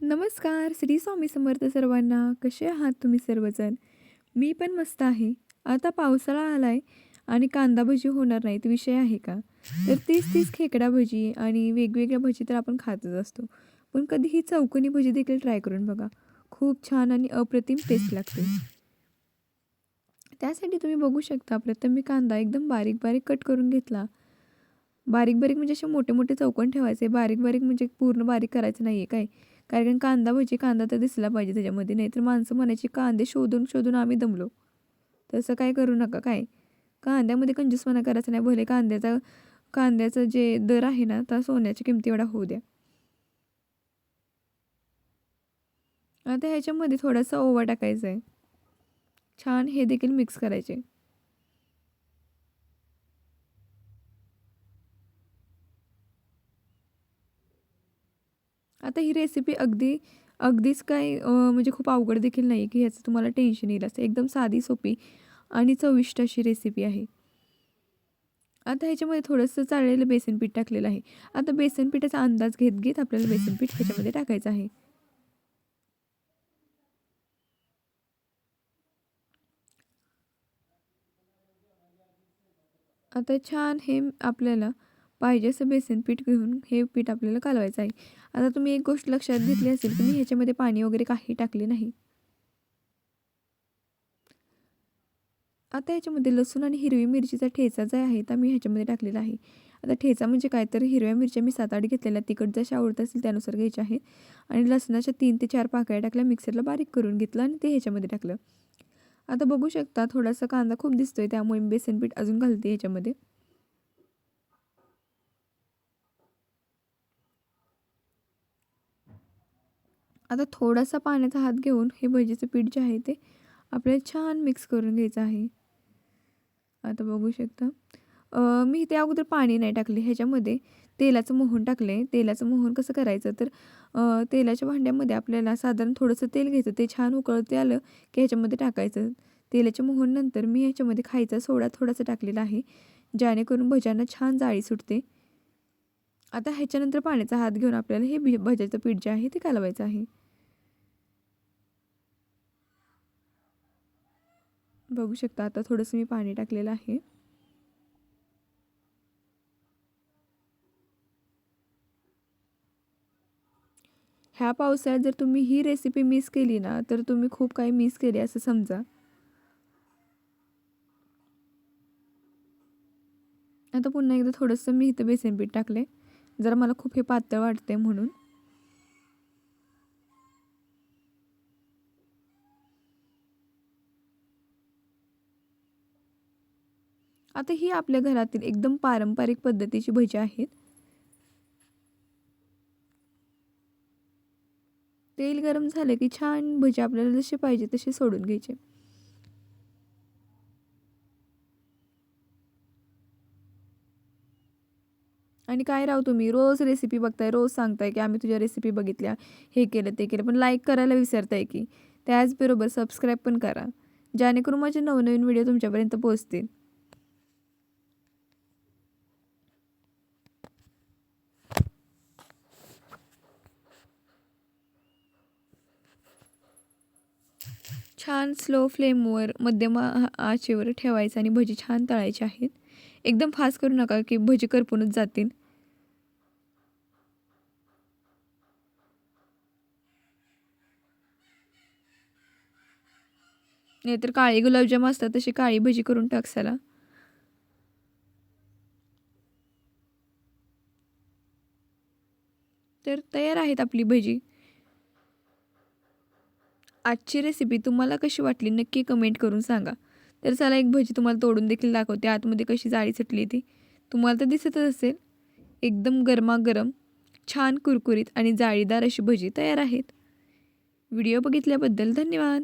नमस्कार श्री स्वामी समर्थ सर्वांना. कसे आहात तुम्ही सर्वजण? मी पण मस्त आहे. आता पावसाळा आला आहे आणि कांदा भजी होणार नाहीत विषय आहे का? तर तीच तीच खेकडा भजी आणि वेगवेगळ्या भजी तर आपण खातच असतो. पण कधी ही चौकोनी भजी देखील ट्राय करून बघा. खूप छान आणि अप्रतिम टेस्ट लागते. त्यासाठी तुम्ही बघू शकता प्रथम मी कांदा एकदम बारीक बारीक कट करून घेतला. बारीक बारीक म्हणजे असे मोठे मोठे चौकन ठेवायचे. बारीक बारीक म्हणजे पूर्ण बारीक करायचं नाही आहे काय. कारण कांदा भजी कांदा तर दिसला पाहिजे त्याच्यामध्ये. नाही तर माणसं म्हणायची कांदे शोधून शोधून आम्ही दमलो. तसं काय करू नका काय. कांद्यामध्ये कंजूसपणा करायचं नाही. भले कांद्याचा कांद्याचं जे दर आहे ना त्या सोन्याच्या किमती एवढा होऊ द्या. आता ह्याच्यामध्ये थोडासा ओवा टाकायचा आहे छान हे देखील मिक्स करायचे. आता ही रेसिपी अगदी अगदीच काय म्हणजे खूप अवघड देखील नाही की ह्याचं तुम्हाला टेन्शन येईल असं. एकदम साधी सोपी आणि चविष्ट अशी रेसिपी आहे. आता ह्याच्यामध्ये थोडंसं चाळलेलं बेसन पीठ टाकलेलं आहे. आता बेसन पिठाचा अंदाज घेत घेत आपल्याला बेसन पीठ ह्याच्यामध्ये टाकायचं आहे. आता छान हे आपल्याला पाहिजे असं बेसन पीठ घेऊन हे पीठ आपल्याला कालवायचं आहे. आता तुम्ही एक गोष्ट लक्षात घेतली असेल की मी ह्याच्यामध्ये पाणी वगैरे काही टाकले नाही. आता ह्याच्यामध्ये लसूण आणि हिरवी मिरचीचा ठेचा जो आहे तर मी ह्याच्यामध्ये टाकलेला आहे. आता ठेचा म्हणजे काय? तर हिरव्या मिरच्या मी सात आठ घेतलेल्या. तिखट जशा आवडत असेल त्यानुसार घ्यायच्या आहेत. आणि लसणाच्या तीन ते चार पाकळ्या टाकल्या. मिक्सरला बारीक करून घेतलं आणि ते ह्याच्यामध्ये टाकलं. आता बघू शकता थोडासा कांदा खूप दिसतोय. त्यामुळे मी बेसन पीठ अजून घालते ह्याच्यामध्ये. आता थोडासा पाण्याचा हात घेऊन हे भजीचं पीठ जे आहे ते आपल्याला छान मिक्स करून घ्यायचं आहे. आता बघू शकता. मी ते अगोदर पाणी नाही टाकले. ह्याच्यामध्ये तेलाचं मोहन टाकले तेलाचं मोहन कसं करायचं? तर तेलाच्या भांड्यामध्ये आपल्याला साधारण थोडंसं तेल घ्यायचं. ते छान उकळते आलं की ह्याच्यामध्ये टाकायचं. तेलाच्या मोहन नंतर मी ह्याच्यामध्ये खायचा सोडा थोडासा टाकलेला आहे. जेणेकरून भज्यांना छान जाळी सुटते. आता ह्याच्यानंतर पाण्याचा हात घेऊन आपल्याला हे भज्याचं पीठ जे आहे ते कालवायचं आहे. बघू शकता आता थोडंसं मी पाणी टाकलेलं आहे. ह्या पावसाळ्यात जर तुम्ही ही रेसिपी मिस केली ना तर तुम्ही खूप काही मिस केली असं समजा. आता पुन्हा एकदा थोडंसं मी इथं बेसन पीठ टाकले जरा मला खूप हे पातळ वाटते म्हणून. आता ही आपल्या घरातील एकदम पारंपरिक पद्धतीची भजी आहेत. तेल गरम झाले की छान भजी आपल्याला जसे पाहिजे तसे सोडून घ्यायचे. आणि काय राव तुम्ही? रोज रेसिपी बघताय रोज सांगताय की आम्ही तुझ्या रेसिपी बघितल्या हे केलं ते केलं. पण लाईक करायला विसरताय की. त्याचबरोबर सबस्क्राईब पण करा. जेणेकरून माझे नवनवीन व्हिडिओ तुमच्यापर्यंत पोहोचतील. छान स्लो फ्लेमवर मध्यम आचेवर ठेवायचं आणि भजी छान तळायची आहेत. एकदम फास्ट करू नका की भजी करपूनच जातील. नाहीतर काळी गुलाबजाम असतात तशी काळी भजी करून टाक टाकसाला तर तयार आहेत आपली भजी. आजची रेसिपी तुम्हाला कशी वाटली नक्की कमेंट करून सांगा. तर चला एक भजी तुम्हाला तोडून देखील दाखवते आतमध्ये कशी जाळी सुटली ती तुम्हाला तर दिसतच असेल एकदम गरमागरम छान कुरकुरीत आणि जाळीदार अशी भजी तयार आहेत. व्हिडिओ बघितल्याबद्दल धन्यवाद.